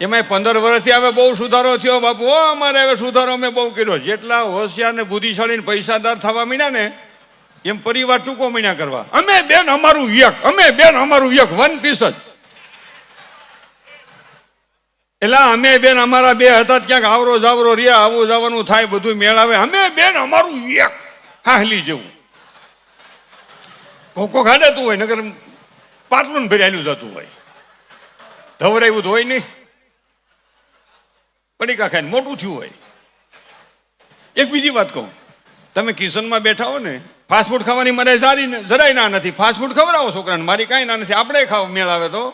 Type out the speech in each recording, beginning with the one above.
એમાંય પંદર વર્ષથી હવે બહુ સુધારો થયો બાપુ. અમારે હવે સુધારો અમે બહુ કર્યો. જેટલા હોશિયાર ને બુદ્ધિશાળી ને પૈસાદાર થવા મીડ્યા ને, એમ પરિવાર ટૂંકો મહિના કરવા. અમે બેન અમારું યક અમે બેન અમારું યક વન પીસ જ. એટલે અમે બેન અમારા બે હતા ક્યાંક આવરો જાવરો રહ્યા, આવું જવાનું થાય બધું મેળાવે. અમે બેન અમારું યક હાહલી જેવું. કોકો ખાડેતું હોય નગર પાટલું ભર્યાલું જતું હોય. ધવરાયું હોય નહીં. પડીકા ખાઈને મોટું થયું હોય. એક બીજી વાત કહું. તમે કિશનમાં બેઠા હો ને ફાસ્ટફૂડ ખાવાની મને સારી જરાય ના નથી. ફાસ્ટફૂડ ખવડાવો છોકરાને. મારી કાંઈ ના નથી. આપણે ખાવ, મેળ આવે તો.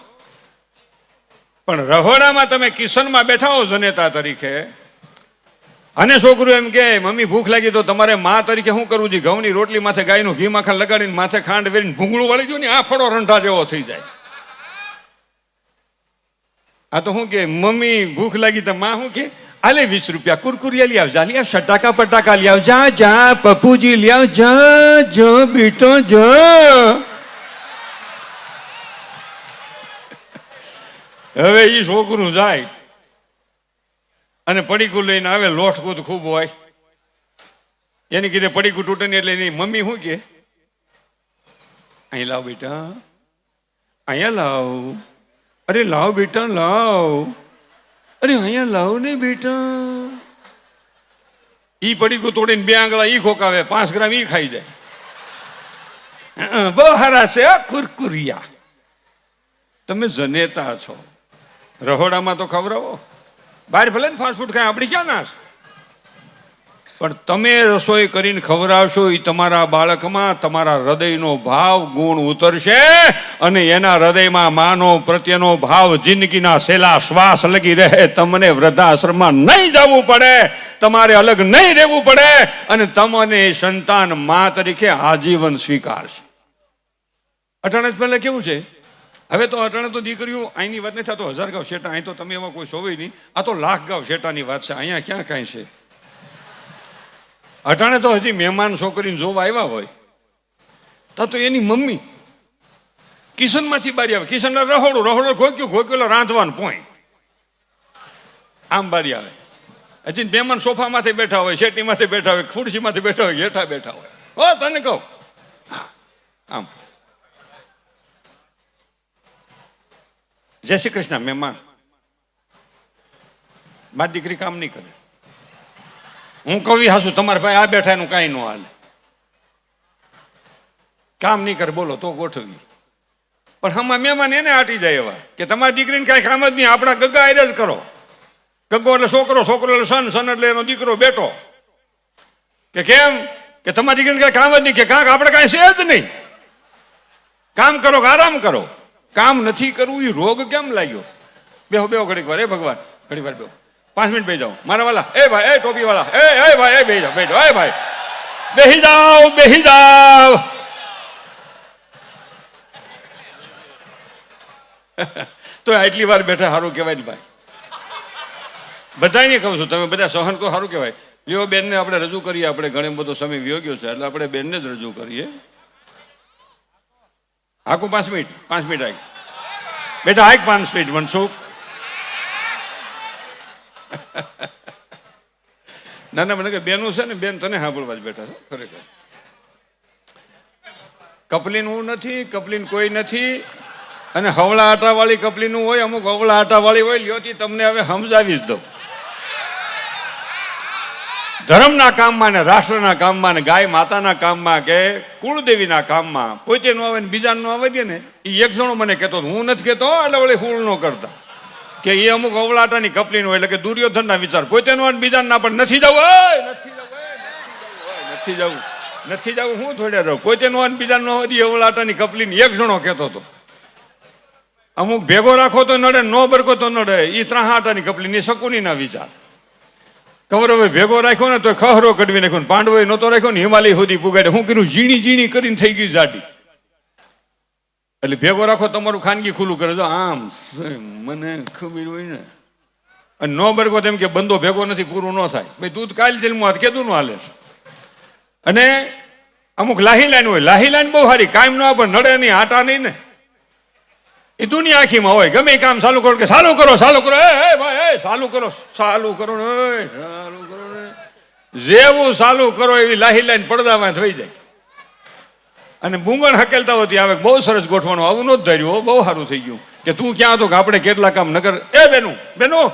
પણ રહોડામાં તમે કિશનમાં બેઠા હો જનેતા તરીકે, અને છોકરું એમ કે, મમ્મી, ભૂખ લાગી તો તમારે મા તરીકે શું કરવું જોઈએ ઘઉંની રોટલી માથે ગાયનું ઘી માખણ લગાડીને માથે ખાંડ વેરીને ભૂંગળું વળી ગયું ને, આ ફળો રંઢા જેવો થઈ જાય. આ તો શું કે, મમ્મી, ભૂખ લાગી તો માં શું કે આલે વીસ રૂપિયા કુરકુરિયા લઈ આવજા લઈ આવ સટાકા પટાકા લઈ આવજા, જા પપ્પુજી લઈ આવ જા બેટો, જ. હવે એ છોકરું જાય અને પડીકું લઈને આવે, લોટ કૂદ ખૂબ હોય. એની કીધે, પડીકું તૂટે ને એટલે એની મમ્મી શું કે, અહીં લાવ બેટા, અહીંયા લાવ. અરે લાવ બેટા, લાવ. અરે અહીંયા લાવ ને બેટા. ઈ પડીકું તોડીને બે આંગળા ઈ ખોકાવે, પાંચ ગ્રામ ઈ ખાઈ જાય. બહુ હારા છે કુરકુરિયા. તમે જનેતા છો. રહોડામાં તો ખવડાવો. બહાર ભલે ને ફાસ્ટ ફૂડ ખાય, આપણી ક્યાં નાશ? પણ તમે રસોઈ કરીને ખવડાવશો એ તમારા બાળકમાં તમારા હૃદયનો ભાવ, ગુણ ઉતરશે અને એના હૃદયમાં માનો પ્રત્યેનો ભાવ, જિંદગીના સેલા શ્વાસ લગી રહે. તમને વૃદ્ધાશ્રમમાં નહીં જવું પડે, તમારે અલગ નહીં રહેવું પડે અને તમને સંતાન મા તરીકે આજીવન સ્વીકારશે. અટાણે પહેલે કેવું છે? હવે તો અટાણે તો દીકરીઓ અહીંની વાત નથી થતો હજાર ગાવ શેટા અહીં તો તમે એમાં કોઈ સોવે નહીં. આ તો લાખ ગાવ શેટાની વાત છે, અહીંયા ક્યાં કાંઈ છે? અટાણે તો હજી મહેમાન છોકરીને જોવા આવ્યા હોય. તો તો એની મમ્મી કિશનમાંથી બારી આવે. કિશન રહોડું રહોડું ઘોક્યું ઘોક્યું રાંધવાનું પોઈન્ટ. આમ બારી આવે. હજી મહેમાન સોફામાંથી બેઠા હોય, શેટીમાંથી બેઠા હોય, ખુરશીમાંથી બેઠા હોય, હેઠા બેઠા હોય. હો, તને કહું. આમ. જય શ્રી કૃષ્ણ, મહેમાન. મારી દીકરી કામ નહીં કરે. હું કવિ હાસું, તમારા ભાઈ આ બેઠા એનું કાંઈ ન હાલે. કામ નહીં કરે, બોલો, તો ગોઠવી પણ હમણાં મહેમાન એને આટી જાય એવા, કે તમારી દીકરીને કાંઈ કામ જ નહીં, આપણા ગગા આરે જ કરો. ગગો એટલે છોકરો છોકરો એટલે સન સન એટલે એનો દીકરો બેટો કે કેમ? કે તમારી દીકરીને કાંઈ કામ જ નહીં, કે કાંક આપણે કાંઈ છે જ નહીં. કામ કરો કે આરામ કરો. કામ નથી કરવું એ રોગ કેમ લાગ્યો? બેહો બેહો, ઘડીક વાર એ ભગવાન? ઘડીક વાર બેહો. પાંચ મિનિટ બેસી જાઓ. મારા વાલા, એ ભાઈ, એ ટોપી વાળા એ એ ભાઈ, એ બેસી જાઓ બેસી જાઓ, એ ભાઈ. બેહી જાઓ બેહી જાઓ. તો આટલી વાર બેઠા સારું કહેવાય ને ભાઈ. બધાને કહું છું, તમે બધા સહન કહો સારું કહેવાય. લ્યો બેનને આપણે રજૂ કરીએ, આપણે ઘણો બધો સમય વ્યો ગયો છે, એટલે આપણે બેનને જ રજૂ કરીએ. હાકું પાંચ મિનિટ પાંચ મિનિટ આગ બેટા, હાક પાંચ મિનિટ, મનસુખ. ના ના મને કે બેનું છે ને, બેન તને સાંભળવા જ બેઠા છો. ખરેખર. કપલીન હું નથી, કપલીન કોઈ નથી. અને હવળા આટાવાળી કપલીનું હોય, અમુક હવળા આટાવાળી હોય લ્યોથી તમને હવે સમજાવી જ દઉં. ધર્મના કામમાં ને રાષ્ટ્રના કામમાં ને ગાય માતાના કામમાં કે કુળદેવીના કામમાં, પોતે નો આવે ને બીજા નો આવે ને એ એક જણો મને કહેતો હતો. હું નથી કહેતો, એટલે વળી હુળ નો કરતા. કે એ અમુક અવળાટાની કપલીનો એટલે કે દુર્યોધનના વિચાર. પોતે નો બીજા ના પણ નથી જવું. નથી જવું નથી જવું નથી જવું. હું થોડે રહું. પોતે નો બીજા નો હતી અવળાટાની કપલીની એક જણો કહેતો હતો. અમુક ભેગો રાખો તો નડે, નો બરકો તો નડે. એ ત્રાહાટાની કપલીની શકુનીના વિચાર. કૌરવે ભેગો રાખ્યો ને તો ખહરો કડવી નાખ્યો પાંડવે નહોતો રાખ્યો ને હિમાલય સુધી પુગાડે હું કીધું ઝીણી ઝીણી કરીને થઈ ગઈ જાડી એટલે ભેગો રાખો તમારું ખાનગી ખુલ્લું કરે. તો આમ મને ખબર હોય ને. અને નો બરકો તેમ કે બંદો ભેગો નથી, પૂરું ન થાય. ભાઈ દૂધ કાલ હું હાથ કેદું નું હાલે અને અમુક લાહી લાઈન હોય. લાહી લાઈન બહુ સારી. કાયમ ન પણ નડે નહીં, આટા નહીં ને. એ દુનિયા આખીમાં હોય. ગમે કામ ચાલુ કરો કે ચાલુ કરો ચાલુ કરો. એ ભાઈ, એ, ચાલુ કરો ચાલુ કરો ને. ચાલુ કરો જેવું ચાલુ કરો એવી લાહી લાઈન પડદામાં થઈ જાય. અને બુંગણ હકેલતા હોતી આવે. બહુ સરસ ગોઠવાનું આવું નહોતું ધર્યું બહુ સારું થઈ ગયું. કે તું ક્યાં હતો કે આપણે કેટલા કામ નગર એ બેનું બેનું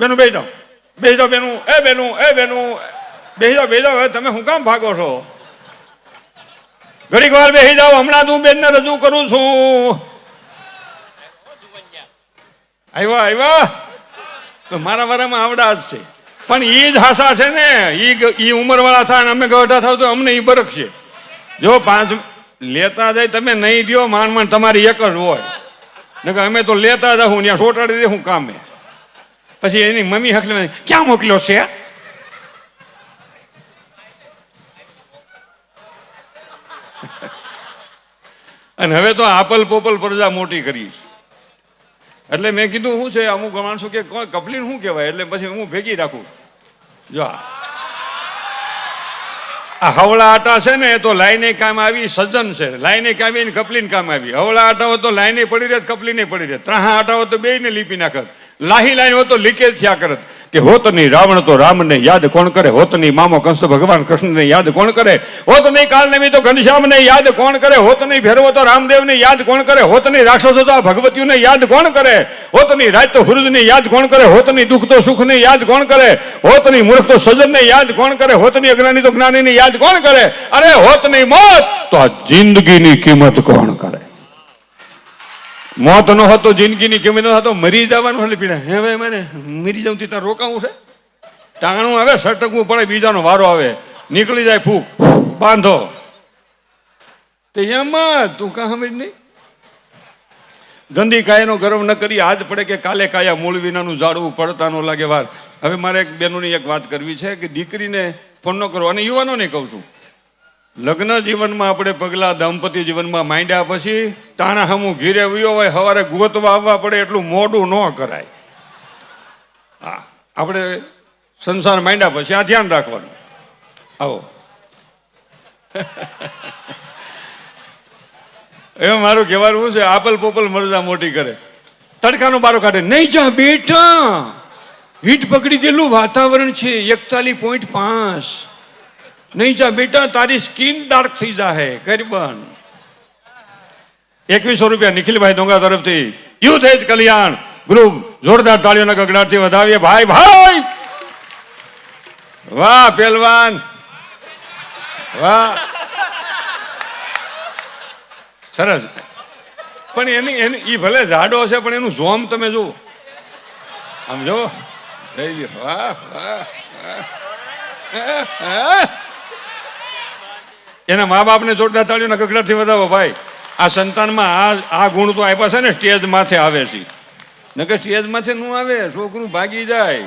બેનું બેસી જાઓ. બેસી જાઓ બેનું, એ બેનું એ બેનું બેસી જાઓ બેસી જાઓ. હવે તમે શું કામ ભાગો છો? ઘડીક વાર બેસી જાઓ. હમણાં તું બેનને રજૂ કરું છું. આવ્યા આવ્યા તો મારા વારામાં આવડા જ છે. પણ એ જ હાસા છે ને. એ ઉંમરવાળા થાય ને અમે ગઢા થાવ તો અમને એ બરક છે જો પાંચ લેતા જાય તમે નહીં દો માંડ માંડ તમારી એક જ હોય. નકર અમે તો લેતા જાઉં ત્યાં સોટાડી દે હું કામે. પછી એની મમ્મી હકલી ક્યાં મોકલ્યો છે? અને હવે તો આપલ પોપલ પ્રજા મોટી કરી એટલે મેં કીધું શું છે? અમુક માણસો કે કપલીન શું કહેવાય? એટલે પછી હું ભેગી રાખું જો હવળા આટા છે ને, એ તો લાઈને કામ આવી, સજ્જન છે. લાઈને કામ આવીને કપલીને કામ આવી. હવળા આટા હોય તો લાઈને પડી રહે, કપલીને પડી રહે. ત્રણ આટા હોય તો બેયને લીપી નાખત લાહી લાઈન હોય તો લીકેજ થયા કરત કે હોત નહીં રાવણ તો રામને યાદ કોણ કરે હોત નહીં મામો કંસ ભગવાન કૃષ્ણને યાદ કોણ કરે હોત નહીં કાળ નમી તો ઘનશ્યામને યાદ કોણ કરે હોત નહીં ભેરવો તો રામદેવને યાદ કોણ કરે હોત નહીં રાક્ષસો તો આ ભગવતીઓને યાદ કોણ કરે હોત નહીં રાજ તો હુરજને યાદ કોણ કરે હોત નહીં દુઃખ તો સુખને યાદ કોણ કરે હોત નહીં મૂર્ખ તો સજનને યાદ કોણ કરે હોત નહીં અજ્ઞાની તો જ્ઞાનીને યાદ કોણ કરે અરે હોત નહીં મોત તો આ જિંદગીની કિંમત કોણ કરે મોત ન હતો, જિંદગીની કિંમત ન હતો, મરી જવાનું એટલે પીડા. હવે મને, મરી જાઉં ત્યાં રોકાવું છે? ટાણું આવે સટકવું પડે, બીજાનો વારો આવે. નીકળી જાય ફૂક. બાંધો. તે એમાં તું કાં સમજ નહીં? ગંદી કાયાનો ગર્વ ન કરી, આજ પડે કે કાલે કાયા મૂળ વિનાનું ઝાડવું પડતા ન લાગે વાર. હવે મારે એક બેનોની એક વાત કરવી છે કે દીકરીને ફોન ન કરો, અને યુવાનોને કહું છું. લગ્ન જીવનમાં આપણે પગલા દાંપત્ય જીવનમાં માંડ્યા પછી તાણા હમું ઘીરે વયો હોય સવારે ગોતવા આવવા પડે એટલું મોડું ન કરાય. હા, આપણે સંસાર માંડ્યા પછી આ ધ્યાન રાખવાનું. આવો. એ મારું કહેવાનું શું છે? આપલ પોપલ મરજા મોટી કરે. તડકાનો બારો કાઢે. નહીં જા બેટા. હીટ પકડી ગયેલું વાતાવરણ છે. એકતાલીસ પોઈન્ટ પાંચ. નહીં જા બેટા, તારી સ્કીન ડાર્ક થઈ જાહે, ગરીબન. એકવીસો રૂપિયા નિખિલભાઈ ડોંગા તરફથી. યુથ એજ કલ્યાણ ગ્રુપ જોરદાર તાળીઓના ગગડાટથી વધાવીએ. ભાઈ ભાઈ! વાહ, પહેલવાન! વાહ! સરસ. પણ એની એની એ ભલે જાડો છે પણ એનું જોમ તમે જુઓ. આમ જો થઈ ગયો વાહ વાહ વાહ એના મા બાપને જોરદાર તાળીઓના ગગડાટથી વધાવો, ભાઈ. આ સંતાનમાં આ આ ગુણ તો આપ્યા છે ને સ્ટેજ માથે આવે છે. નકર સ્ટેજ માથે નું આવે, છોકરું ભાગી જાય.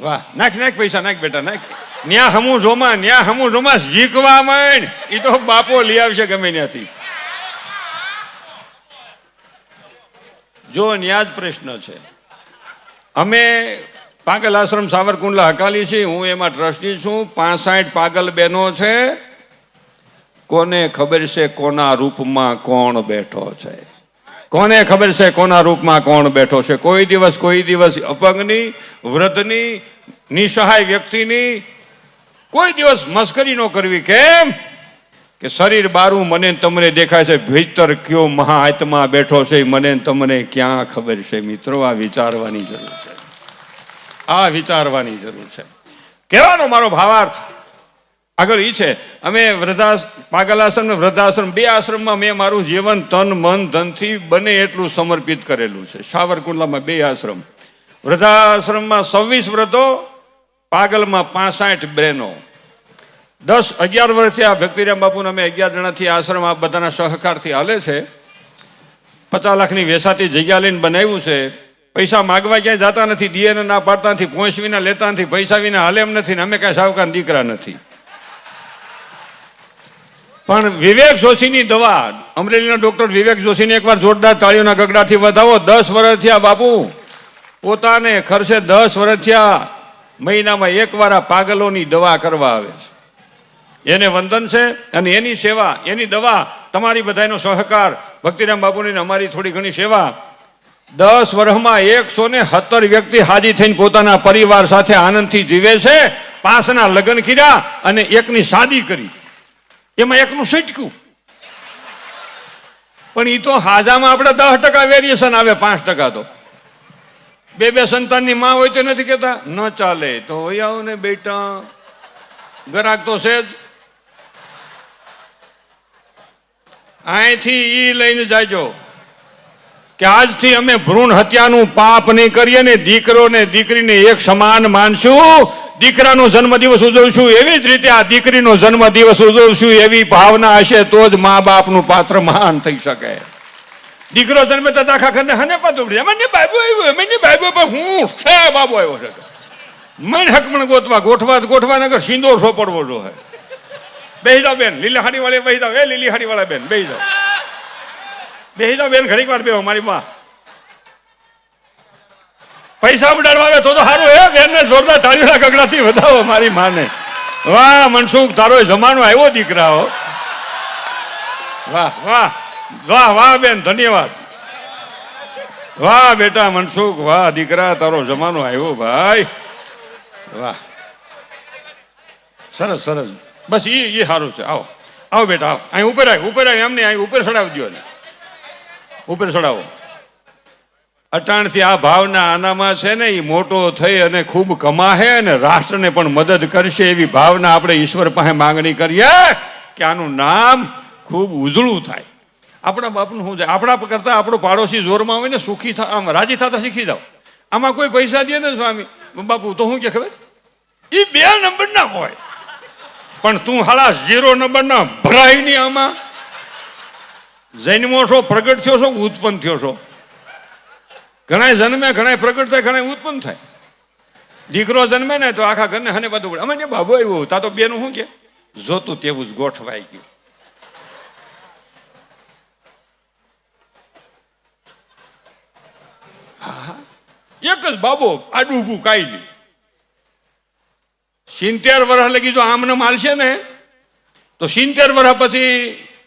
વાહ, નાખ નાખ પૈસા, નાખ બેટા, નાખ. ન્યા હમું જોમા, ન્યા હમું જોમા, શીખવા માંડ. એ તો બાપો લઈ આવશે ગમે ત્યાંથી. જો ન્યા જ પ્રશ્ન છે. અમે પાગલ આશ્રમ સાવરકુંડલા હકાલી છીએ, હું એમાં ટ્રસ્ટી છું. પાંસઠ પાગલ બહેનો છે. કોને ખબર છે કોના રૂપમાં કોણ બેઠો છે? કોને ખબર છે કોના રૂપમાં કોણ બેઠો છે? કોઈ દિવસ કોઈ દિવસ અપંગની, વૃદ્ધની, નિસહાય વ્યક્તિની, કોઈ દિવસ મસ્કરી ન કરવી. કેમ? કે શરીર બારું મને તમને દેખાય છે, ભીતર કયો મહાઆત્મા બેઠો છે મને તમને ક્યાં ખબર છે? મિત્રો, આ વિચારવાની જરૂર છે. આ વિચારવાની જરૂર છે. કહેવાનો મારો ભાવાર્થ આગળ એ છે, અમે વૃદ્ધાશ પાગલ આશ્રમ ને વૃદ્ધાશ્રમ, બે આશ્રમમાં મેં મારું જીવન તન, મન, ધનથી બને એટલું સમર્પિત કરેલું છે. સાવરકુંડલામાં બે આશ્રમ. વૃદ્ધાશ્રમમાં છવ્વીસ વ્રતો પાગલમાં પાસઠ બ્રેનો દસ, અગિયાર વર્ષથી આ ભક્તિરામ બાપુને અમે અગિયાર જણાથી આશ્રમ આ બધાના સહકારથી હાલે છે. પચાસ લાખની વેસાતી જગ્યા લઈને બનાવ્યું છે. પૈસા માગવા ક્યાંય જતા નથી દિયેને ના પાડતા નથી પોંચ વિના લેતા નથી પૈસા વિના હાલે એમ નથી ને અમે કાંઈ સાવકાર દીકરા નથી. પણ વિવેક જોશીની દવા, અમરેલીના ડોક્ટર વિવેક જોશીને એકવાર જોરદાર તાળીઓના ગગડાથી વધાવો. દસ વર્ષ થયા બાપુ. પોતાને ખર્ચે દસ વર્ષ થયા. મહિનામાં એકવાર આ પાગલોની દવા કરવા આવે છે. એને વંદન છે અને એની સેવા, એની દવા, તમારી બધાનો સહકાર. ભક્તિરામ બાપુની અમારી થોડી ઘણી સેવા. દસ વર્ષમાં એકસો ને સત્તર વ્યક્તિ હાજી થઈને પોતાના પરિવાર સાથે આનંદથી જીવે છે. પાંચના લગ્ન કર્યા અને એકની શાદી કરી. એમાં એકનું સટક્યું પણ એ તો હાજામાં આપણે દસ ટકા વેરિએશન આવે, પાંચ ટકા તો. બે બે સંતાનની માં હોય તો નથી કહેતા? ન ચાલે, તો હોય આવો ને બેટા. ગરાક તો છે જ. અહીંથી એ લઈને જાયજો કે આજથી અમે ભ્રૂણ હત્યાનું પાપ નહીં કરીએ ને દીકરો ને દીકરીને એક સમાન માનશું દીકરાનો જન્મદિવસ ઉજવશું એવી જ રીતે આ દીકરીનો જન્મદિવસ ઉજવશું એવી ભાવના હશે તો જ મા બાપનું પાત્ર મહાન થઈ શકે. દીકરો જન્મે તો આખા ઘરને હને પાતું મને બાબુ આવ્યો મને બાબુ હું છે બાબુ આવ્યો છે? મને હકમણ ગોતવા, ગોઠવા ગોઠવા નગર સિંદોર સોપડવો જો હે. બેહી જાઓ બેન લીલી હાડી વાળી બેહી જાઓ. એ લીલી હાડી વાળા બેન, બેહી જાઓ. બેહી જાઓ બેન, ઘડીક વાર બેહો મારી માં. પૈસા ઉડાડવા આવે તો તો સારું એ બેનને જોરદાર તાળીઓના ગગડાથી વધાવો મારી માને. વાહ, મનસુખ, તારો જમાનો આવ્યો દીકરાઓ. વાહ વાહ. વાહ વાહ, બેન, ધન્યવાદ. વાહ, બેટા મનસુખ, વાહ, દીકરા, તારો જમાનો આવ્યો, ભાઈ. વાહ. સરસ સરસ. બસ એ એ સારું છે. આવો. આવો, બેટા, આવો. અહીં ઉપર આવ્યો ઉપર આવ્યો એમને અહીં ઉપર ચડાવી દો ને ઉપર ચડાવો. અટાણથી આ ભાવના આનામાં છે ને એ મોટો થઈ અને ખૂબ કમાશે અને રાષ્ટ્રને પણ મદદ કરશે એવી ભાવના આપણે ઈશ્વર પાસે માંગણી કરીએ કે આનું નામ ખૂબ ઉજળું થાય. આપણા બાપનું શું છે આપણા કરતાં આપણો પાડોશી જોરમાં હોય ને, સુખી આમ રાજી થતા શીખી જાઓ. આમાં કોઈ પૈસા દે ને સ્વામી. બાપુ, તો શું કે ખબર? એ બે નંબરના હોય. પણ તું હાલા ઝીરો નંબરના, ભરાય નહીં આમાં. જન્મો છો, પ્રગટ થયો છો, ઉત્પન્ન થયો છો. ઘણા જન્મે ઘણા પ્રગટ થાય ઘણા ઉત્પન્ન થાય. દીકરો જન્મે ને તો આખા ઘરને હને બધું પડે અમે બાબુ આવ્યો તા તો બેનું શું કે? જોતું તેવું જ ગોઠવાઈ ગયું. એક જ બાબો આડું ઊભું કાંઈ નહીં. સિત્તેર વર્ષ લગી જો આમને માલશે ને. તો સિત્તેર વર્ષ પછી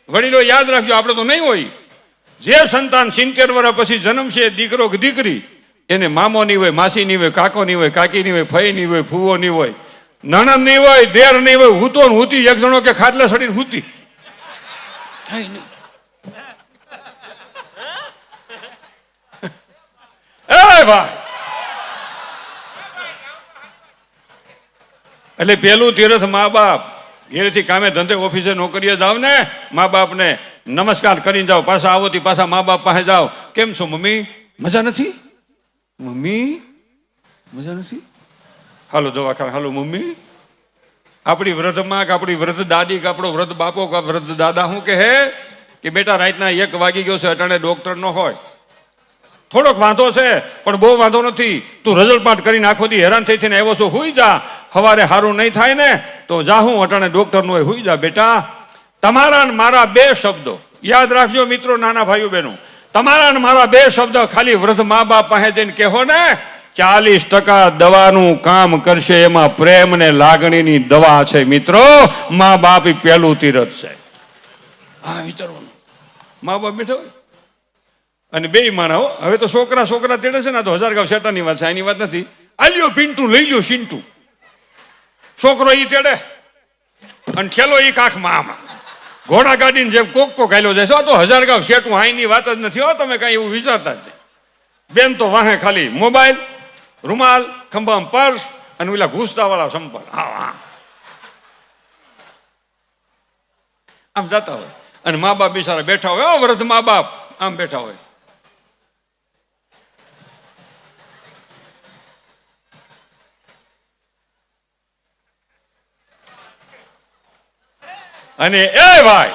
વડીલો યાદ રાખજો, આપણે તો નહીં હોય. જે સંતાન સિત્તેર વર્ષ પછી જન્મશે દીકરો કે દીકરી એને મામો નહીં હોય માસી નહીં હોય કાકો નહીં હોય કાકી નહીં હોય ફઈ નહીં હોય ફૂવો નહીં હોય નણંદ નહીં હોય દેર નહીં હોય હૂતો ને હૂતી એક જણો કે ખાટલે સડીને હૂતી. થાય નહીં. એટલે પેલું તીરથ મા બાપ ઘેરથી કામે ધંધે ઓફિસે નોકરીએ જાવ ને મા બાપને નમસ્કાર કરીને જાઓ, પાછા આવો થી પાછા મા બાપ પાસે જાઓ. કેમ છો, મમ્મી? મજા નથી? મમ્મી? મજા નથી? હાલો, દવાખાના, હાલો, મમ્મી. આપણી વ્રતમાં કે આપણી વ્રત દાદી કે આપણો વ્રત બાપો કે વ્રત દાદા શું કહે કે બેટા, રાતના એક વાગી ગયો છે, અટાણે ડોક્ટર નો હોય. થોડોક વાંધો છે, પણ બહુ વાંધો નથી. તું રજલપાટ કરીને આખો દી હેરાન થઈ થઈને આવ્યો છો, હુઈ જા. હવારે સારું નહીં થાય ને, તો જાહું અટાણે ડોક્ટરનું હોય, હુઈ જા, બેટા. તમારા ને મારા બે શબ્દો. યાદ રાખજો મિત્રો, નાના ભાઈઓ બહેનો. તમારા મારા બે શબ્દો ખાલી વૃદ્ધ મા બાપ પાસે જઈને કહેવો ને, ચાલીસ ટકા દવાનું કામ કરશે, એમાં પ્રેમ ને લાગણીની દવા છે. મિત્રો, મા બાપ પહેલું તીરથ છે. હા, વિચારવાનું. મા બાપ બેઠા અને બે માણાઓ હવે તો છોકરા છોકરા તેડે છે ને તો હજાર ગાવ શેટાની વાત છે એની વાત નથી. આલ્યો પિન્ટુ લઈ લ્યો સિન્ટુ છોકરો એ તેડે. અને ઠેલો એ કાખમાં આમાં ઘોડા કાઢીને જેમ કોક કોક હાલ્યો જાય છે તો હજાર ગાવ શેઠું આઈની વાત જ નથી હો, તમે કાંઈ એવું વિચારતા જ બેન તો વાહે ખાલી મોબાઈલ, રૂમાલ, ખંભામાં પર્સ અને ઓલા ઘૂસતાવાળા સંપલ. હા હા. આમ જતા હોય. અને મા બાપ બિચારા બેઠા હોય વૃદ્ધ મા બાપ, આમ બેઠા હોય. અને એ ભાઈ,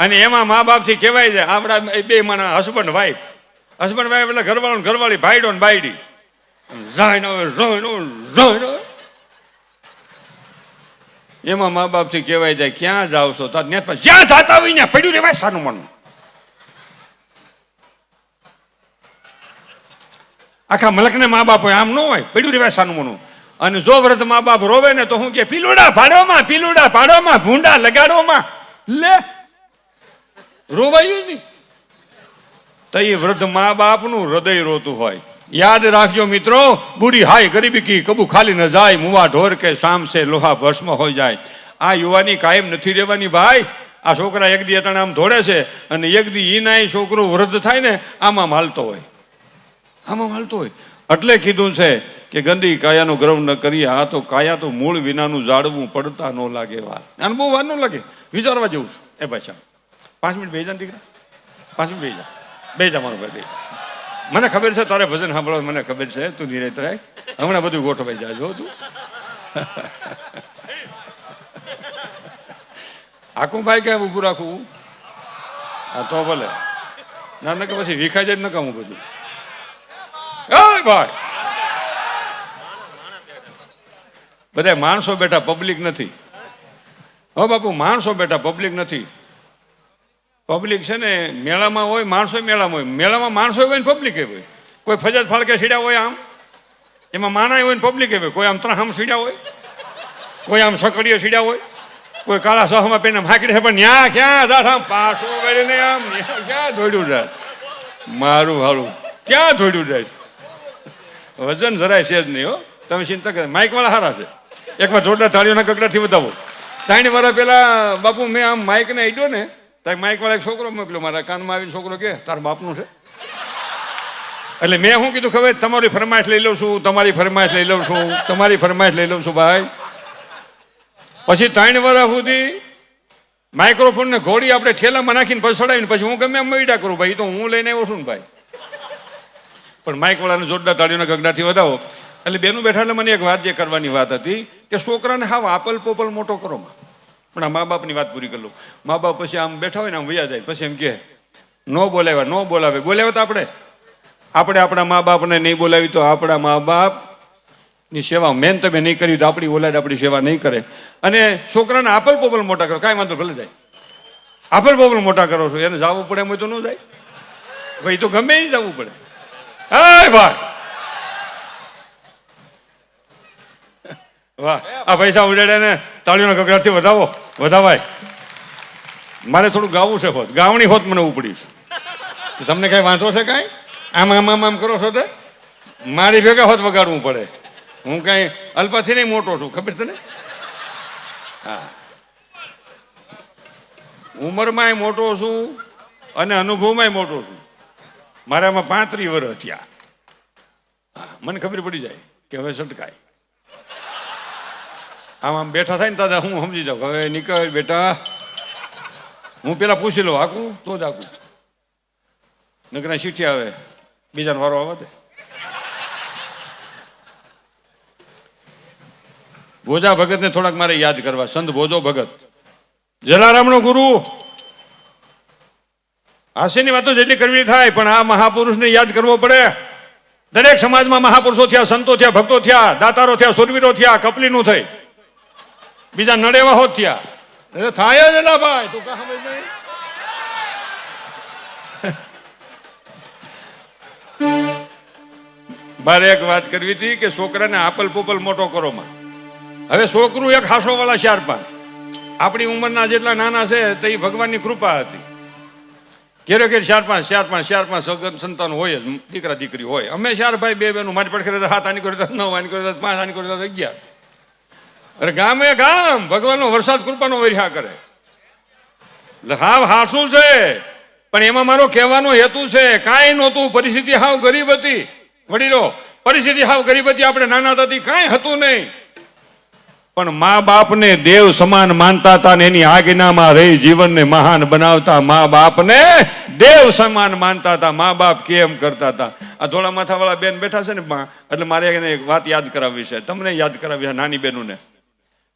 અને એમાં મા બાપથી કહેવાય છે, આપણા બે માણા હસબન્ડ વાઈફ હસબન્ડ વાઈફ એટલે ઘરવાળો ઘરવાળી ભાઈડો ને બાયડી. જાય ને જાય ને જાય એમાં મા બાપથી કહેવાય જાય ક્યાં જાવ છો? તાર પર જ્યાં જાતા હોય ને પડ્યું રેવાય સાનું મન આખા મલકને મા બાપ હોય, આમ ન હોય, પડ્યું રેવાય સાનું મનું અને જો વ્રત મા બાપ રોવે ને તો હું કે, પીલુડા ભાડોમાં પીલુડા ભાડોમાં ભૂંડા લગાડોમાં. લે. રોવાયું નહીં. તો એ વૃદ્ધ મા બાપનું હૃદય રોતું હોય. યાદ રાખજો મિત્રો બુરી હાય ગરીબી કી કબુ ખાલી ન જાય, મુવા ઢોર કે સામસે લોહા ભસ્મ હોય જાય. આ યુવાની કાયમ નથી રહેવાની ભાઈ. આ છોકરા એક દી અટાણે આમ ધોડે છે અને એક દી ઈના એ છોકરો વૃદ્ધ થાય ને આમાં હાલતો હોય. આમાં હાલતો હોય. એટલે કીધું છે કે ગંદી કાયાનો ગર્વ ન કરીએ, આ તો કાયા તો મૂળ વિનાનું જાળવું પડતા ન લાગે વાર. અને બહુ વાર ન લાગે. વિચારવા જેવું છે. એ ભાઈ સાહેબ, પાંચ મિનિટ બે જા દીકરા. પાંચ મિનિટ બે જા બે જા મારો ભાઈ બે જા. મને ખબર છે તારે ભજન સાંભળવા, મને ખબર છે. તું નિરેત રાખ હમણાં બધું ગોઠવાઈ જાજો તું. આખું ભાઈ કેમ ઊભું રાખવું હા તો ભલે. ના કે પછી વિખાઈ જાય ન કામું બધું. ભાઈ! બધા માણસો બેઠા પબ્લિક નથી. હો બાપુ, માણસો બેઠા પબ્લિક નથી. પબ્લિક છે ને, મેળામાં હોય, માણસો મેળામાં હોય. મેળામાં માણસો હોય ને પબ્લિક હોય. કોઈ ફજત ફાળકે સીડ્યા હોય આમ. એમાં માણા હોય ને પબ્લિક હોય. કોઈ આમ ત્રાહમ સીડ્યા હોય. કોઈ આમ સકડીઓ સીડ્યા હોય. કોઈ કાળા સહમાં પેને હાંકડી છે, પણ ન્યા ક્યાં આમ? પાછો વળીને આમ ક્યાં ધોડ્યું જાય મારું હારું ક્યાં ધોડ્યું જાય વજન જરાય છે જ નહીં, હો. તમે ચિંતા કરે માઇક વાળા સારા છે. એકવાર જોરદાર તાળીઓના કકડાથી બતાવો ત્રણ વર્ષ પહેલા બાપુ, મેં આમ માઇકને અડ્યો ને ત્યાં માઇક વાળા એક છોકરો મોકલ્યો, મારા કાનમાં આવીને છોકરો કે, તાર બાપનું છે? એટલે મેં શું કીધું ખબર? તમારી ફરમાઈશ લઈ લઉં છું, તમારી ફરમાઈશ લઈ લઉં છું, તમારી ફરમાઈશ લઈ લઉં છું, ભાઈ. પછી ત્રણ વર્ષ સુધી માઇક્રોફોન ને ઘોડી આપણે ઠેલામાં નાખીને પછી ચડાવીને પછી હું ગમે એમ મૈડા કરું, ભાઈ તો હું લઈને આવ્યો છું ને, ભાઈ. પણ માઇક વાળાને જોરદાર તાળીઓના ગગડાથી વધાવો. એટલે બેનું બેઠા એટલે મને એક વાત જે કરવાની વાત હતી. કે છોકરાને હાવ આપલ પોપલ મોટો કરો પણ આ મા બાપની વાત પૂરી કરી લઉં. મા બાપ પછી આમ બેઠા હોય ને આમ વૈયા જાય. પછી એમ કે ન બોલાવ્યા, ન બોલાવે બોલાવ્યા તો આપણે. આપણે આપણા મા બાપને નહીં બોલાવી તો આપણા મા બાપની સેવા મેન તમે નહીં કરી તો આપણી ઓલાદ આપણી સેવા નહીં કરે. અને છોકરાને આપલ પોપલ મોટા કરો. કાંઈ વાંધો ભલે જાય. આપલ પોપલ મોટા કરો છો. એને જવું પડે એમ હોય તો ન જાય. ભાઈ, તો ગમે એ જવું પડે. હા ભાઈ. વાહ, આ પૈસા ઉડાડે ને તાળીઓના ગગડાથી વધાવો. વધાવાય. મારે થોડું ગાવું છે હોત. ગાવણી હોત મને ઉપડીશ તો તમને કઈ વાંધો છે કાંઈ? આમ આમ આમ આમ કરો છો તે? મારી ભેગા હોત વગાડવું પડે. હું કાંઈ અલ્પાથી નહીં, મોટો છું. ખબર છે ને? હા. ઉંમરમાંય મોટો છું અને અનુભવમાંય મોટો છું. મારામાં પાંત્રીસ વર્ષ થયા. મને ખબર પડી જાય કે હવે સટકાય. આમ આમ બેઠા થાય ને દાદા, હું સમજી જાઉં હવે નીકળ બેટા. હું પેલા પૂછી લઉં આકું તો જ આકું નકરા શીઠી આવે. બીજાનો વારો આવે ભોજા ભગતને થોડાક મારે યાદ કરવા. સંત ભોજો ભગત. જલારામનો ગુરુ. હાસ્યની વાતો જેટલી કરવી થાય, પણ આ મહાપુરુષને યાદ કરવો પડે. દરેક સમાજમાં મહાપુરુષો થયા, સંતો થયા, ભક્તો થયા, દાતારો થયા સુરવીરો થયા, કપલીનું થઈ. બીજા નડેવા હોત થયા એટલે થાય જ એલા ભાઈ, તું કહા સમજ નહીં? મારે એક વાત કરવી હતી કે છોકરાને આપલ પોપલ મોટો કરો માં. હવે છોકરું એક હાસો વાળા ચાર પાંચ આપણી ઉંમરના જેટલા નાના છે, તે ભગવાનની કૃપા હતી. ઘેરે ઘેર ચાર પાંચ ચાર પાંચ ચાર પાંચ સગન સંતાન હોય જ, દીકરા દીકરી હોય. અમે ચાર ભાઈ બે બેનું, મારી પડખે હાથ આની કરી નવ આની કરતા પાંચ આની કરતા અગિયાર. અરે ગામે ગામ, ભગવાનનો વરસાદ કૃપાનો વર્યા કરે. એટલે હાવ હાસું છે, પણ એમાં મારો કહેવાનો હેતુ છે, કાંઈ નહોતું, પરિસ્થિતિ હાવ ગરીબ હતી. વડીલો, પરિસ્થિતિ હાવ ગરીબ હતી, આપણે નાના હતી કાંઈ હતું નહીં. પણ મા બાપને દેવ સમાન માનતા હતા ને એની આજ્ઞામાં રહી જીવનને મહાન બનાવતા મા બાપને દેવ સમાન માનતા હતા. મા બાપ કેમ કરતા હતા? આ ધોળા માથાવાળા બેન બેઠા છે ને એટલે મારે એને એક વાત યાદ કરાવવી છે. તમને યાદ કરાવી છે નાની બેનોને.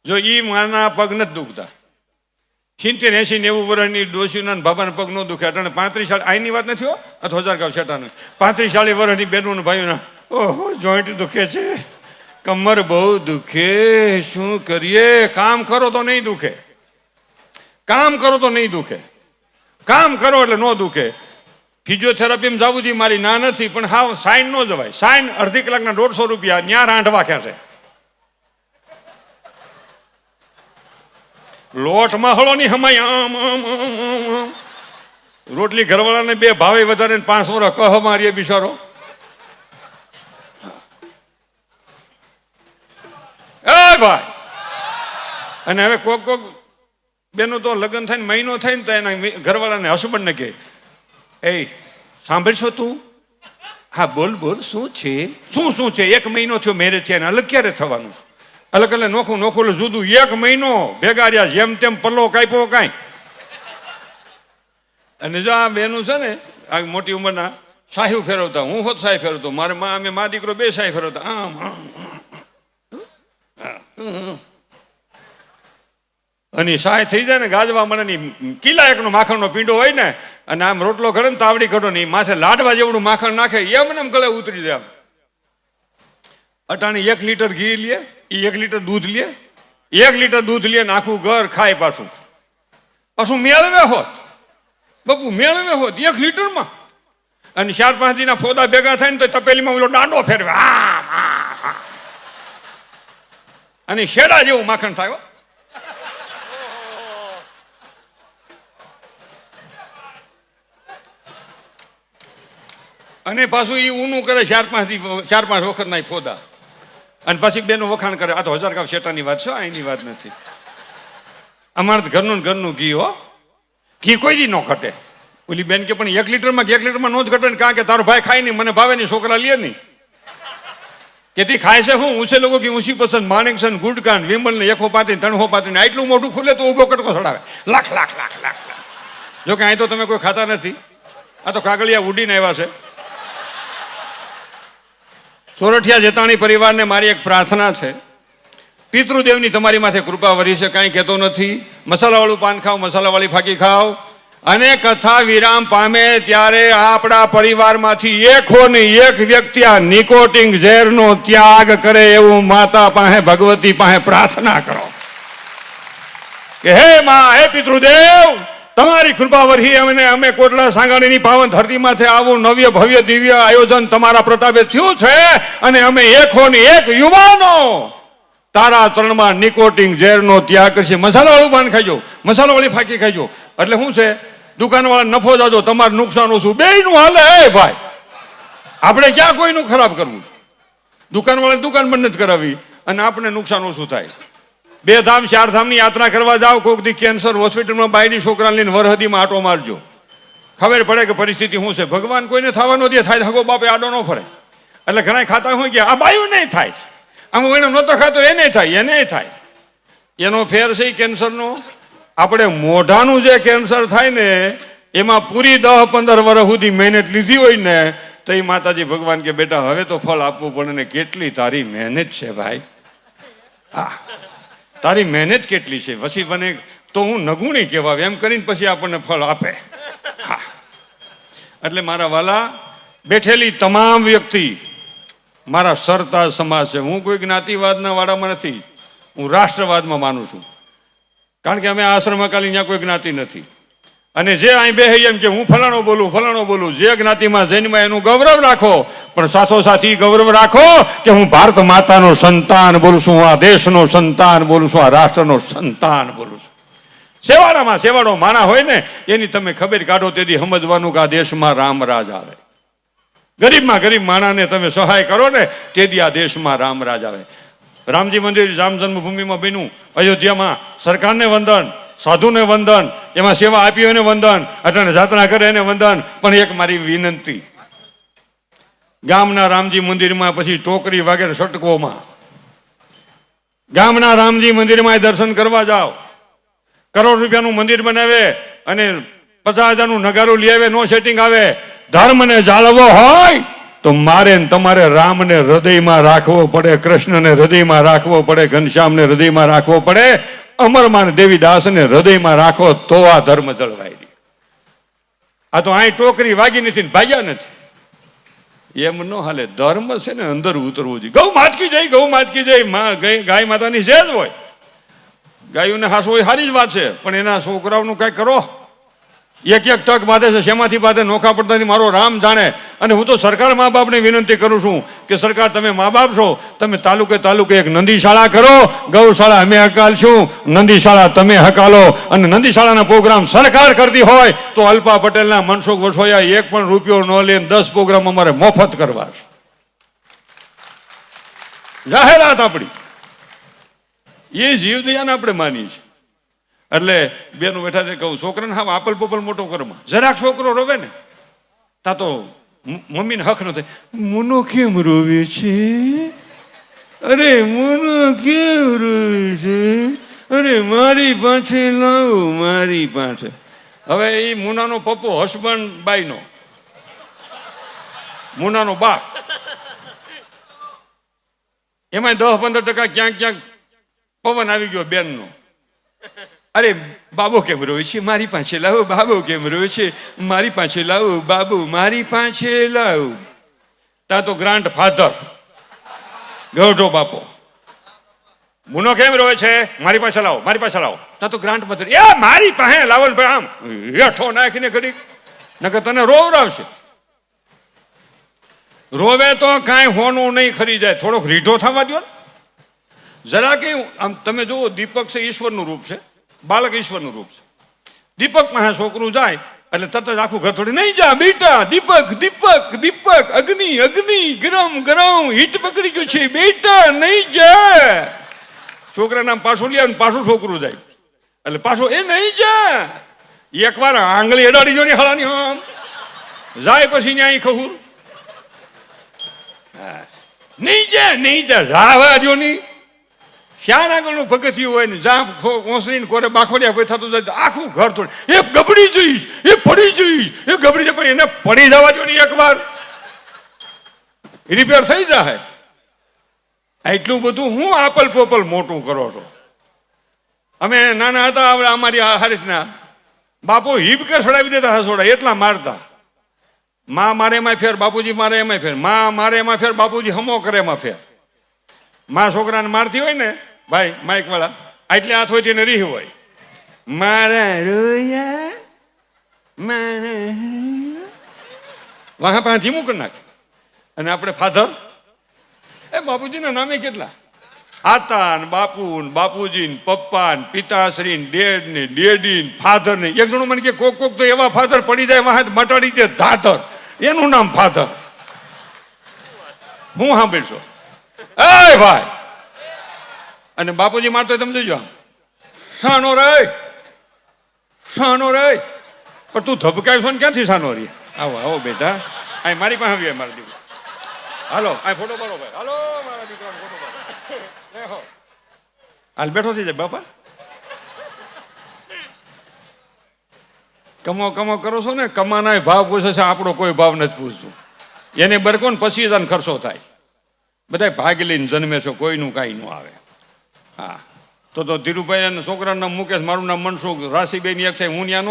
જો એ માના પગ નથી દુખતા. સિત્તેર એસી નેવું વર્ષની ડોસીના બાબાના પગ ન દુખે. અટાણે પાંત્રીસ સાલ આઈની વાત નથી હો? અથવા હજાર ગાવ છેટાનું પાંત્રીસ ચાલીસ વર્ષની બહેનો ને ભાઈઓના. ઓહો, જોઈન્ટ દુખે છે. કમર બહુ દુખે. શું કરીએ? કામ કરો તો નહીં દુખે. કામ કરો તો નહીં દુખે. કામ કરો એટલે ન દુખે. ફિઝિયોથેરાપીમાં જવું જોઈએ મારી ના નથી, પણ હાવ સાઈન ન જવાય. સાઈન અડધી કલાકના દોઢસો રૂપિયા ન્યા રાંઢવા છે. લોટ mahalo ની હમાય રોટલી ઘરવાળાને બે ભાવે વધારે પાંચ વર્ષ કહ મારીએ બિચારો. એ ભાઈ. અને હવે કોક કોક બેનો તો લગ્ન થઈને, મહિનો થાય ને તો એના ઘરવાળાને હસબન્ડને કહે, એ, સાંભળશો તું? હા, બોલ બોલ, શું છે? શું શું છે? એક મહિનો થયો મેરેજ છે અને અલગ ક્યારે થવાનું છે? અલગ એટલે નોખું નોખું એટલે જુદું. એક મહિનો ભેગા રહ્યા, જેમ તેમ પલ્લો કાપ્યો કાંઈ. અને જો આ બેનું છે ને, આ મોટી ઉંમરના સાહી ફેરવતા. હું હોત સાહી ફેરવતો. મારે મા, અમે મા દીકરો બે સાહી ફેરવતા. આમ આમ અને સાય થઈ જાય ને, ગાજવા મળે ને કિલા એકનો માખણનો પીંડો હોય ને, અને આમ રોટલો ઘડે ને તાવડી ઘડો ને માથે લાડવા જેવડું માખણ નાખે, એમ ને એમ ગળે ઉતરી જાય. અટાણે એક લીટર ઘી લે એ એક લીટર દૂધ લે, એક લીટર દૂધ લે ને આખું ઘર ખાય પાછું. પાછું મેળવે હોત. બાપુ મેળવે હોત, એક લીટરમાં. અને ચાર પાંચ દીના ફોદા ભેગા થાય ને તો તપેલીમાં ઓલો દાંડો ફેરવે. આમ. અને શેડા જેવું માખણ થાય અને પાછું એ ઊનું કરે ચાર પાંચ ચાર પાંચ વખત ના ફોદા. અને પછી બેનું વખાણ કરે, આ તો હજાર ગામ શેટાની વાત છે અહીંની વાત નથી. અમારે ઘરનું ઘરનું ઘી, હો. ઘી કોઈ દી ન ઘટે. ઓલી બેન કે, પણ એક લીટરમાં એક લીટરમાં નો જ ઘટે ને કારણ કે તારો ભાઈ ખાય નહીં, મને ભાવે નહીં, છોકરા લે નહીં. તેથી ખાય છે હું? ઊંચે લોકો કે ઊંચી પસંદ, માણેક છે ગુડકાન વિમલ ને એકો પાતી ત્રણસો પાતી આટલું મોટું ખુલે તો ઊભો કટકો સડાવે. લાખ લાખ લાખ લાખ લાખ. જો કે અહીં તો તમે કોઈ ખાતા નથી. આ તો કાગળિયા ઉડીને આવ્યા છે. સોરઠિયા જેતાણી પરિવારને મારી એક પ્રાર્થના છે. પિતૃદેવની તમારી માથે કૃપા વરી છે, કાંઈ કહેતો નથી. મસાલાવાળું પાન ખાઓ, મસાલાવાળી ફાકી ખાઓ. અને કથા વિરામ પામે ત્યારે આપણા પરિવારમાંથી એકો ને એક વ્યક્તિ આ નિકોટિંગ ઝેરનો ત્યાગ કરે એવું માતા પાસે, ભગવતી પાસે પ્રાર્થના કરો. કે હે મા, હે પિતૃદેવ તમારી કૃપા વરહી અમને અમે કોટલા સાંગાણીની પાવન ધરતીમાંથી આવું નવ્ય ભવ્ય દિવ્ય આયોજન તમારા પ્રતાપે થયું છે અને અમે એકો એક યુવાનો તારા ચરણમાં નિકોટિંગ ઝેરનો ત્યાગ કરશે. મસાલાવાળું પાન ખાઈજો. મસાલાવાળી ફાંકી ખાઈજો. એટલે શું છે? દુકાનવાળા નફો જાજો, તમારું નુકસાન ઓછું. બેયનું હાલે હે ભાઈ. આપણે ક્યાં કોઈનું ખરાબ કરવું? દુકાનવાળાની દુકાન બંધ નથી કરાવી અને આપણે નુકસાન ઓછું થાય. બે ધામ ચાર ધામની યાત્રા કરવા જાઓ કોઈક દી કેન્સર હોસ્પિટલમાં બાયની છોકરાને લઈને વરહદીમાં આટો મારજો. ખબર પડે કે પરિસ્થિતિ શું છે? ભગવાન કોઈને થવાનો દે, થાય હગો બાપે આડો ન ફરે. એટલે ઘણા ખાતા હોય કે આ બાયું નહીં થાય આમ એને નહોતો ખાતો, એ નહીં થાય એને થાય. એનો ફેર છે કેન્સરનો? આપણે મોઢાનું જે કેન્સર થાય ને, એમાં પૂરી દહ પંદર વર્ષ સુધી મહેનત લીધી હોય ને, તો એ માતાજી ભગવાન કે, બેટા, હવે તો ફળ આપવું પડે ને કેટલી તારી મહેનત છે ભાઈ. હા. તારી મહેનત કેટલી છે? પછી મને તો હું નગુણી કહેવાય એમ કરીને પછી આપણને ફળ આપે. હા. એટલે મારા વાલા, બેઠેલી તમામ વ્યક્તિ, મારા સરતા સમાજ છે. હું કોઈ જ્ઞાતિવાદના વાળામાં નથી. હું રાષ્ટ્રવાદમાં માનું છું. કારણ કે અમે આશ્રમમાં કાલી કોઈ જ્ઞાતિ નથી. અને જે અહીં બે એમ કે હું ફલાણો બોલું ફલાણો બોલું, જે જ્ઞાતિમાં જૈનમાં એનું ગૌરવ રાખો, પણ સાથો સાથી ગૌરવ રાખો કે હું ભારત માતાનો સંતાન બોલું છું આ દેશનો સંતાન બોલું છું, આ રાષ્ટ્રનો સંતાન બોલું છું. સેવાડામાં સેવાડો માણા હોય ને, એની તમે ખબર કાઢો તેથી સમજવાનું કે આ દેશમાં રામ રાજ આવે. ગરીબમાં ગરીબ માણાને તમે સહાય કરો ને તેથી આ દેશમાં રામ રાજ આવે. રામજી મંદિર રામ જન્મભૂમિમાં બન્યું. અયોધ્યામાં સરકારને વંદન. સાધુને વંદન, એમાં સેવા આપી એને વંદન, અટાણે જાત્રા કરે એને વંદન, પણ એક મારી વિનંતી. ગામના રામજી મંદિરમાં પછી ટોકરી વગેરે સટકોમાં. ગામના રામજી મંદિરમાં દર્શન કરવા જાઓ. કરોડ રૂપિયાનું મંદિર બનાવે અને પચાસ હજારનું નગારું લઈ આવે, નો સેટિંગ આવે. ધર્મને જાળવવો હોય તો મારે તમારે રામને હૃદયમાં રાખવો પડે, કૃષ્ણને હૃદયમાં રાખવો પડે, ઘનશ્યામને હૃદયમાં રાખવો પડે. અમરમાન દેવીદાસને હૃદયમાં રાખો તો આ ધર્મ જળવાય રહી. આ તો અહીં ટોકરી વાગી નથી ભાગ્યા નથી. એમ ન હાલે, ધર્મ છે ને અંદર ઉતરવું જોઈએ. ગૌ માતકી જઈ ગૌ માતકી જઈ માં ગાય માતાની જે જ હોય. ગાયોને હાસો હોય સારી જ વાત છે, પણ એના છોકરાઓનું કઈ કરો. એક એક તક બાંધે છે, શેમાંથી બાંધે? નોખા પડતાથી મારો રામ જાણે. અને હું તો સરકાર મા બાપને વિનંતી કરું છું કે સરકાર, તમે મા બાપ છો, તમે તાલુકે તાલુકે એક નંદી શાળા કરો. ગૌશાળા અમે હકાલશું નંદી શાળા તમે હકાલો. અને નંદી શાળાના પ્રોગ્રામ સરકાર કરતી હોય તો અલ્પા પટેલના મનસુખ વસોયા એક પણ રૂપિયો ન લઈને દસ પ્રોગ્રામ અમારે મફત કરવા છે. જાહેરાત આપણી. એ જીવદયાને આપણે માની છે એટલે બેનું બેઠા છે કહું, છોકરાને હા આપલ પોપલ મોટો કરમાં જરાક છોકરો રોવે ને, તા તો મમ્મીને હક ન થાય. મુનો કેમ રોવે છે? અરે, મુનો કેમ રોવે છે? અરે, મારી પાસે લાવો, મારી પાસે. હવે એ મુનાનો પપ્પો હસબન્ડ બાઈનો. મુનાનો બા એમાં દસ પંદર ટકા ક્યાંક ક્યાંક પવન આવી ગયો બેનનો. અરે, બાબો કેમ રોય છે? મારી પાસે લાવો, બાબો કેમ રોય છે? મારી પાસે લાવો, બાબુ, મારી પાસે લાવો. તા તો ગ્રાન્ડ ફાધર. ગૌઢો બાપો. મુનો કેમ રોય છે? મારી પાસે લાવો, મારી પાસે લાવો. તા તો ગ્રાન્ડ મધર એ, મારી પાસે લાવો ભાઈ આમ. હેઠો નાખીને ઘડી નકર તને રોવરાવશે. રોવે તો કાંઈ હોનું નહીં ખરી જાય. થોડોક રીઢો થવા દો જરા કે આમ તમે જુઓ, દીપક છે ઈશ્વરનું રૂપ છે. બાળક ઈશ્વરનું રૂપ છે. દીપકમાં છોકરું જાય, એટલે તરત જ આખું ઘર થોડી, નહીં જા, બેટા, દીપક દીપક દીપક, અગ્નિ અગ્નિ, ગરમ ગરમ, હીટ પકડી ગયું છે, બેટા, નહીં જા. છોકરા નામ પાછું લે અને પાછું છોકરું જાય. એટલે પાછું એ નહીં જા. એકવાર આંગળી અડાડી જો ને હળાની આમ જાય પછી ન્યાય ખહુર. નહીં જા નહીં જા, જાવા જો નહીં શ્યાન આગળનું પગથિયું હોય ને જ્યાં ઓસરીને કોરે બાખોડિયા કોઈ થતું જાય આખું ઘર તોડ. એ ગબડી જઈશ, એ પડી જઈશ, એ ગબડી જાય, પણ એને પડી જવા જો નહીં એકવાર. રિપેર થઈ જાય એટલું બધું હું આપલ પોપલ મોટું કરો છો? અમે નાના હતા અમારી હારીતના બાપુ હિબકે સડાવી દેતા હસોડા એટલા મારતા. માં મારે એમાં ફેર, બાપુજી મારે એમાં ફેર. માં મારે એમાં ફેર, બાપુજી હમો કરે એમાં ફેર. માં છોકરાને મારતી હોય ને ભાઈ માઇક વાળા આટલી હાથ હોય તેને રીહ હોય. મારા રોયા મારા વાહ પાસે ધીમું કરી નાખે. અને આપણે ફાધર એ બાપુજીના નામે કેટલા? આતા ને બાપુ ને બાપુજી ને પપ્પા ને પિતાશ્રી ને ડેડ ને ડેડી ને ફાધર ને એક જણું મને કે કોક કોક તો એવા ફાધર પડી જાય વાહ મટાડી દે ધાધર. એનું નામ ફાધર. હું સાંભળશો? એ ભાઈ અને બાપુજી મારતો તમે જોજો આમ. શાનો રે શાનો રે પણ તું ધબકાય છો ને ક્યાંથી સાનો રે આવો આવો બેટા. આય મારી પાસે આવ્યો મારા દીકરો. હાલો આય ફોટો પાડો ભાઈ. હાલો, મારા દીકરાનો ફોટો પાડો. હાલ બેઠો થઈ જાય બાપા. કમો કમો કરો છો ને કમાના ભાવ પૂછે છે, આપણો કોઈ ભાવ નથી પૂછતું. એને બરકો ને પછી તને ખર્ચો થાય. બધા ભાગ લઈને જન્મે છે, કોઈનું કાંઈ ન આવે. હા. તો તો ધીરુભાઈ છોકરાનું નામ મુકેશ મારું નામ મનસુખ, રાશિબેન એક થાય, હું ત્યાં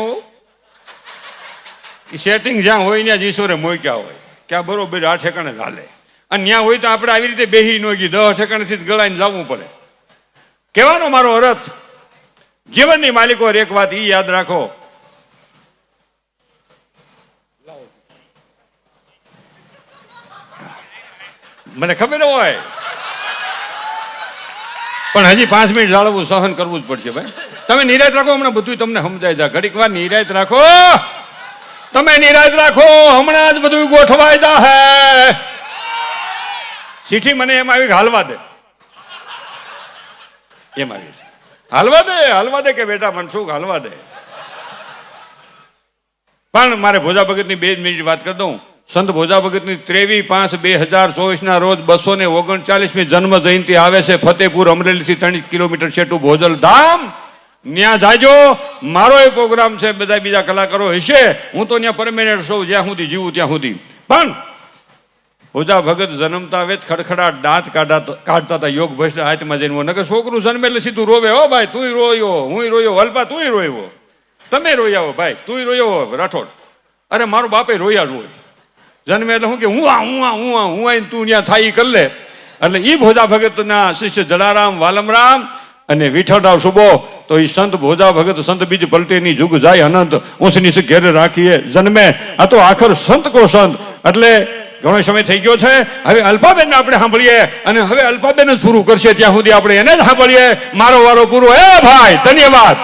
એ સેટિંગ જ્યાં હોય ત્યાં જ ઈશ્વરે મોક્યા હોય. ક્યાં બરોબર આ ઠેકાણે ચાલે અને ત્યાં હોય તો આપણે આવી રીતે બેહી ન ગઈ, દહ ઠેકાણેથી જ ગળાઈને જવું પડે. કહેવાનો મારો અર્થ, જીવનની માલિકો એક વાત એ યાદ રાખો. મને ખબર હોય. પણ હજી પાંચ મિનિટ જાળવવું, સહન કરવું જ પડશે ભાઈ. તમે નિરાશ રાખો, હમણાં બધું તમને સમજાય જા ઘડીક વાર નિરાશ રાખો. તમે નિરાશ રાખો, હમણાં જ બધું ગોઠવાય જા હે ચીઠી મને એમ આવી હાલવા દે. એમ આવી હાલવા દે હાલવા દે કે બેટા મનસુખ હાલવા દે. પણ મારે ભોજા ભગતની બે જ મિનિટ વાત કરી દઉં. સંત ભોજા ભગતની ત્રેવીસ પાંચ બે હજાર ચોવીસના રોજ બસો ને ઓગણચાલીસમી જન્મ જયંતિ આવે છે ફતેપુર અમરેલીથી ત્રણ કિલોમીટર છેટું ભોજલ ધામ. ત્યાં જાજો. મારો એ પ્રોગ્રામ છે, બધા બીજા કલાકારો હશે. હું તો ત્યાં પરમેનન્ટ છું, જ્યાં સુધી જીવું ત્યાં સુધી. પણ ભોજા ભગત જન્મતા વેત ખડખડાટ દાંત કાઢા કાઢતા હતા યોગ ભસ્ટ હાથમાં જઈને નકર છોકરું જન્મે એટલે સીધું રોવે. હો ભાઈ તુંય રોયો. હુંય રોયો. વલ્પા તુંય રોયો. તમે રોયા હો ભાઈ તુંય રોયો હો, રાઠોડ. અરે, મારો બાપે રોયા હોય. જન્મે એટલે હું કે હું આ હું આ હું આ, હું આઈને તું ત્યાં થાય કરી લે. એટલે એ ભોજા ભગતના શિષ્ય જલારામ, વાલમરામ અને વિઠળરાવ સુબો, તો એ સંત ભોજા ભગત, સંત બીજ પલટેની જુગ જાય અનંત, ઊંચની ઘેર રાખીએ જન્મે. આ તો આખર સંત કો સંત. એટલે ઘણો સમય થઈ ગયો છે. હવે અલ્પાબેનને આપણે સાંભળીએ અને હવે અલ્પાબેન જ પૂરું કરશે. ત્યાં સુધી આપણે એને જ સાંભળીએ. મારો વારો પૂરો. એ ભાઈ, ધન્યવાદ.